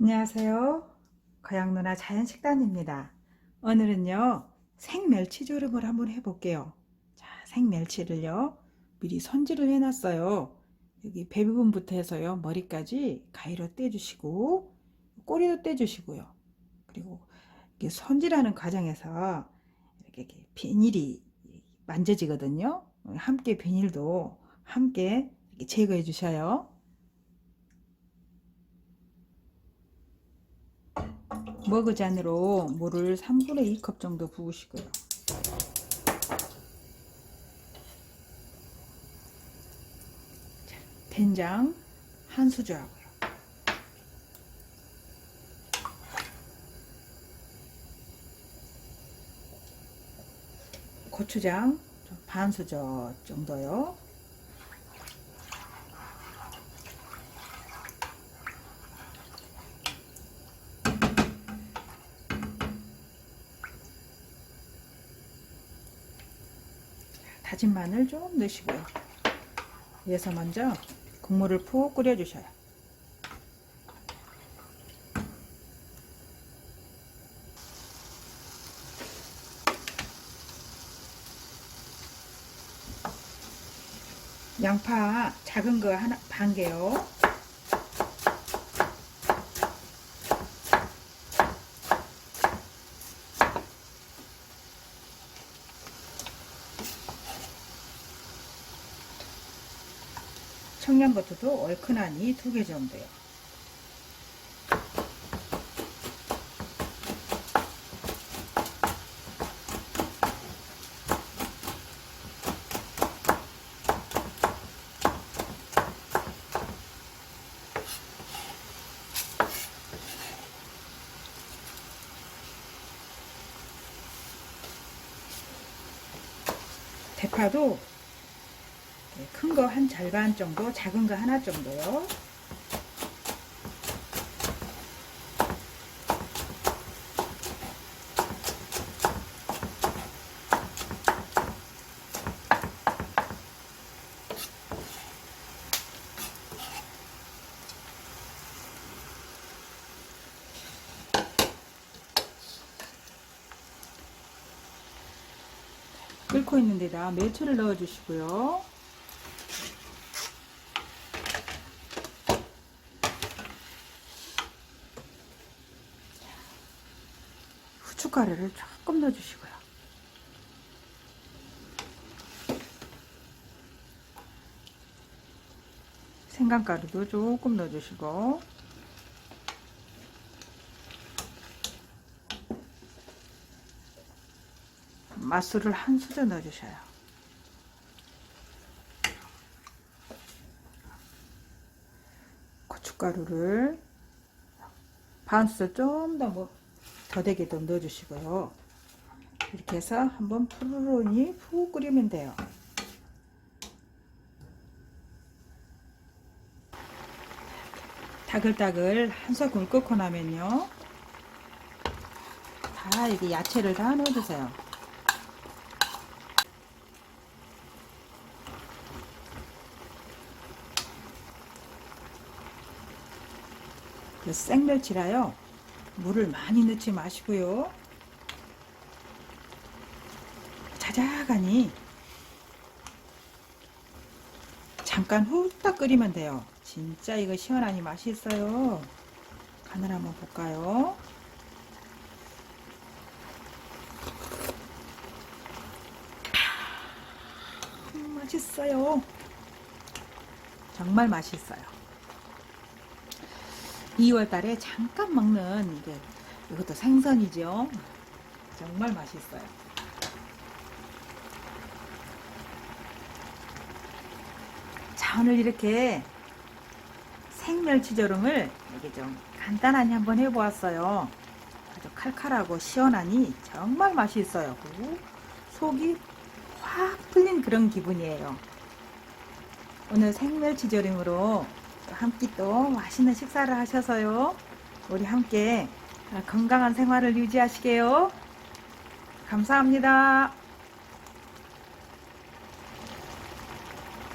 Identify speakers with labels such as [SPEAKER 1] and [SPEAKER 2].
[SPEAKER 1] 안녕하세요. 거양 누나 자연식단입니다. 오늘은요, 생멸치조림을 한번 해볼게요. 자, 생멸치를요, 미리 손질을 해놨어요. 여기 배 부분부터 해서요, 머리까지 가위로 떼주시고, 꼬리도 떼주시고요. 그리고 이게 손질하는 과정에서 이렇게, 비닐이 만져지거든요. 함께 비닐도 함께 제거해 주셔요. 머그 잔으로 물을 3분의 2컵 정도 부으시고요. 자, 된장 한 수저하고요. 고추장 좀반 수저 정도요. 다진 마늘 좀 넣으시고요. 위에서 먼저 국물을 푹 끓여주셔요. 양파 작은 거 하나 반 개요. 청양고추도 얼큰하니 두 개 정도요. 대파도 큰 거 한 절반 정도, 작은 거 하나 정도요. 끓고 있는 데다 멸치를 넣어 주시고요. 후춧가루를 조금 넣어주시고요. 생강가루도 조금 넣어주시고 맛술을 한 수저 넣어주셔요. 고춧가루를 반 수저 좀더뭐 더 되게 좀 넣어주시고요. 이렇게 해서 한번 푸르르니 푹 끓이면 돼요. 다글다글 한 소금 끓고 나면요. 다 이게 야채를 다 넣어주세요. 그 생멸치라요. 물을 많이 넣지 마시고요. 자작하니 잠깐 후딱 끓이면 돼요. 진짜 이거 시원하니 맛있어요. 간을 한번 볼까요? 음, 맛있어요. 정말 맛있어요. 2월 달에 잠깐 먹는 이게 이것도 생선이죠. 정말 맛있어요. 자, 오늘 이렇게 생멸치조림을 이렇게 좀 간단하게 한번 해보았어요. 아주 칼칼하고 시원하니 정말 맛있어요. 그리고 속이 확 풀린 그런 기분이에요. 오늘 생멸치 조림으로 함께 또 맛있는 식사를 하셔서요. 우리 함께 건강한 생활을 유지하시게요. 감사합니다.